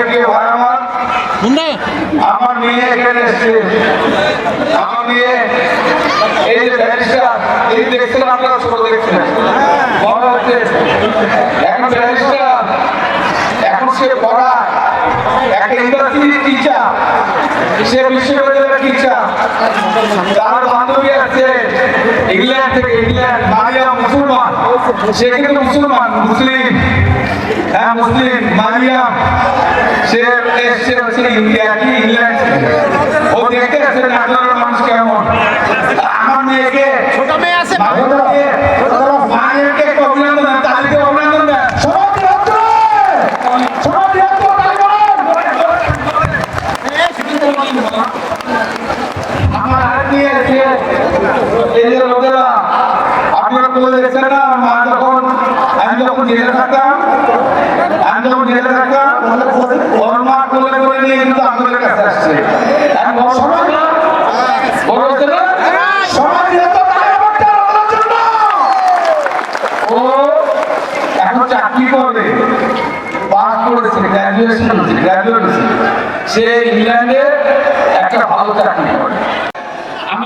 আমার। আমার মেয়ে এখানে এসছে। আমার মেয়ে এই যে ব্যারিস্টার এই দেখছেন আপনারা ছোট দেখছেন? হচ্ছে। এখন ব্যারিস্টার এখন সে পড়ায় একটা ইউনিভার্সিটি টিচার সে বিশ্ববিদ্যালয়ের টিচার তার বান্ধবী আছে ইংল্যান্ড থেকে ইংল্যান্ড মারিয়া মুসলমান। সে কিন্তু মুসলমান মুসলিম। হ্যাঁ মুসলিম মারিয়া সে কি ইংল্যান্ড। ও দেখতে আছে মানুষ কেমন আমার মেয়েকে ছোট মেয়ে আছে মায়েরকে মায়েরকে একটা অভিনন্দন দেন তাদেরকে অভিনন্দন দেন সমাধি হচ্ছে সমাধি হচ্ছে তালিবান আমার হাত নিয়ে এসে এই যে লোকেরা আপনারা বলে দেখছেন না, আমার মা যখন, আমি যখন জেলে থাকতাম, আমি যখন জেলে থাকতাম ওর মা করে নিয়ে কিন্তু আমাদের কাছে আসছে। সে ইংল্যান্ডে একটা ভালো চাকরি করে।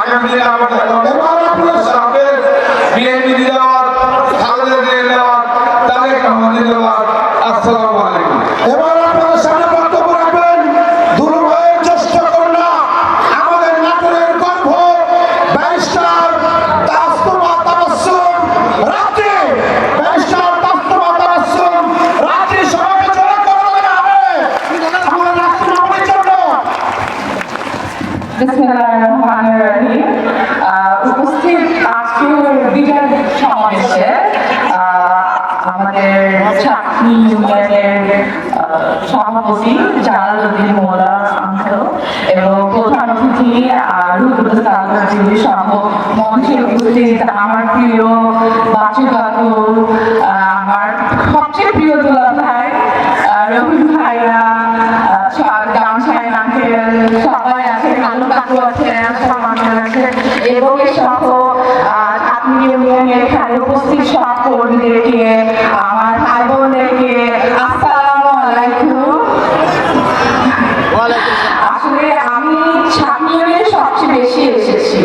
আগামী দিনে আপনারা সাহেব বিএনপি জিন্দাবাদ খালেদা জিন্দাবাদ তারেক রহমান জিন্দাবাদ আসসালামু আলাইকুম। আজকের আমাদের সভাপতি এবং প্রধান আমার প্রিয় বাচু কাকু আমার সবচেয়ে প্রিয় দুলা ভাই আহ, রহিম ভাইয়া গামছায় আঙ্কেল সবাই আছে কালু কাকু আছে সমাজের আছে এবং সহ আপনি ইউনিয়নের এখানে উপস্থিত সব কর্মীদেরকে আমার ভাই বোনদেরকে আসসালামু আলাইকুম। আসলে আমি ছাত্রী ইউনিয়নে সবচেয়ে বেশি এসেছি।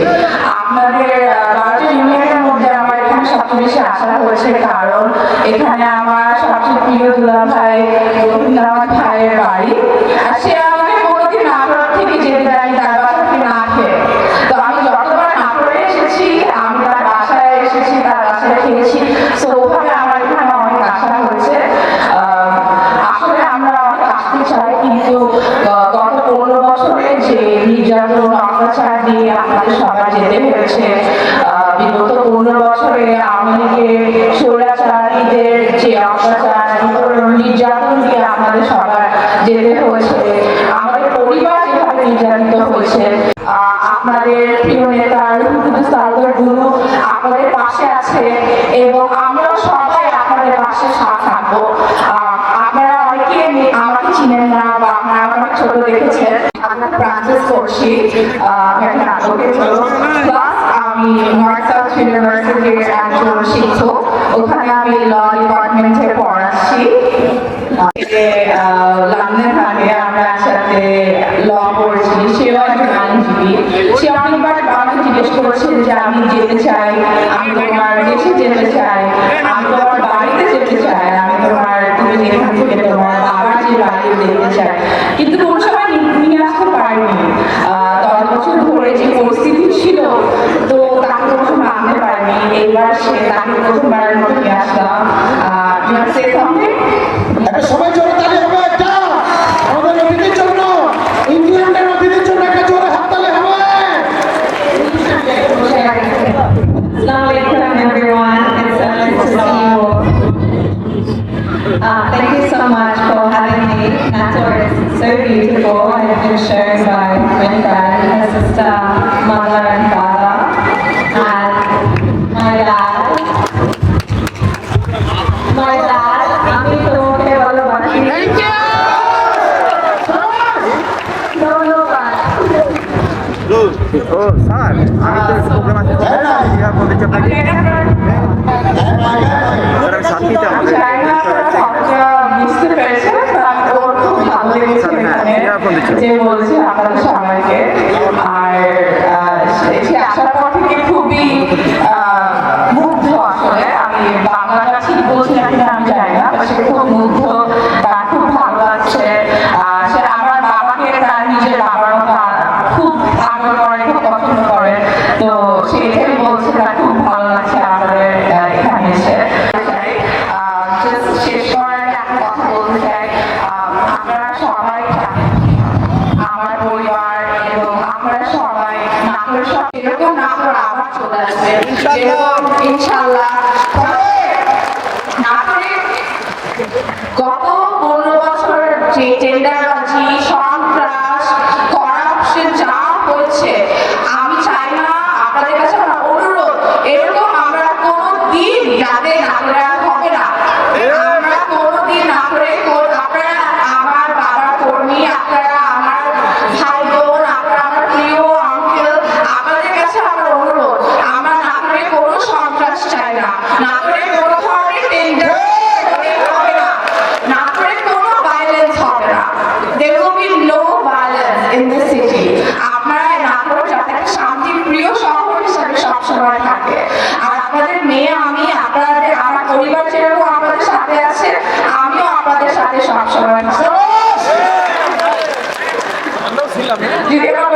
আপনাদের বারোটা ইউনিয়নের মধ্যে আমার এখানে সবচেয়ে বেশি আশা হয়েছে কারণ এখানে আমার সবচেয়ে প্রিয় দুলা ভাই রবীন্দ্রনাথ ভাইয়ের বাড়ি। আর সে আমাকে কোনোদিন নাটোর থেকে যেতে এসেছি তার খেয়েছি তো ওখানে আমার এখানে অনেক আশা হয়েছে আসলে আমরা অনেক আসতে চাই কিন্তু গত পনেরো বছরে যে নির্যাতন, অত্যাচার দিয়ে আমাদের সবার যেতে হয়েছে বিগত পনেরো বছরে আওয়ামী লীগের স্বৈরাচারীদের যে অত্যাচার নির্যাতন দিয়ে আমাদের সবার যেতে হয়েছে, আমাদের পরিবার যেভাবে নির্যাতিত হয়েছে। আপনাদের প্রিয় নেতা রুহুল সালদার গুরু আপনাদের পাশে আছে এবং আমরাও সবাই আপনাদের পাশে সাথ থাকব। আপনারা অনেকে আমাকে চিনেন না বা আপনারা আমাকে ছোট দেখেছেন। আপনার প্র্যাকটিস করছি একটা নাটকের প্লাস আমি একজন শিক্ষক। ওখানে আমি ল ডিপার্টমেন্টে পড়াচ্ছি। লন্ডন থাকে আমরা একসাথে ল পড়েছি সেও একজন আইনজীবী। সে অনেকবার আমাকে জিজ্ঞেস করেছে যে আমি যেতে চাই, আমি তোমার দেশে যেতে চাই, আমি তোমার বাড়িতে যেতে চাই, আমি তোমার তুমি যেখান থেকে তোমার বাবার যে বাড়ি যেতে চাই। কিন্তু কোনো সময় Uh, thank you so much for having me. Natur is so beautiful and it's been shown by my friend, her sister, mother, and father. মুগ্ধ আসলে আমি বাংলা না সব না করে আবার চলে আসবে ইনশাল্লাহ না করে গত পনেরো বছর যে টেন্ডারবাজি সন্ত্রাস আমাদের সাথে সবসময় ছিলাম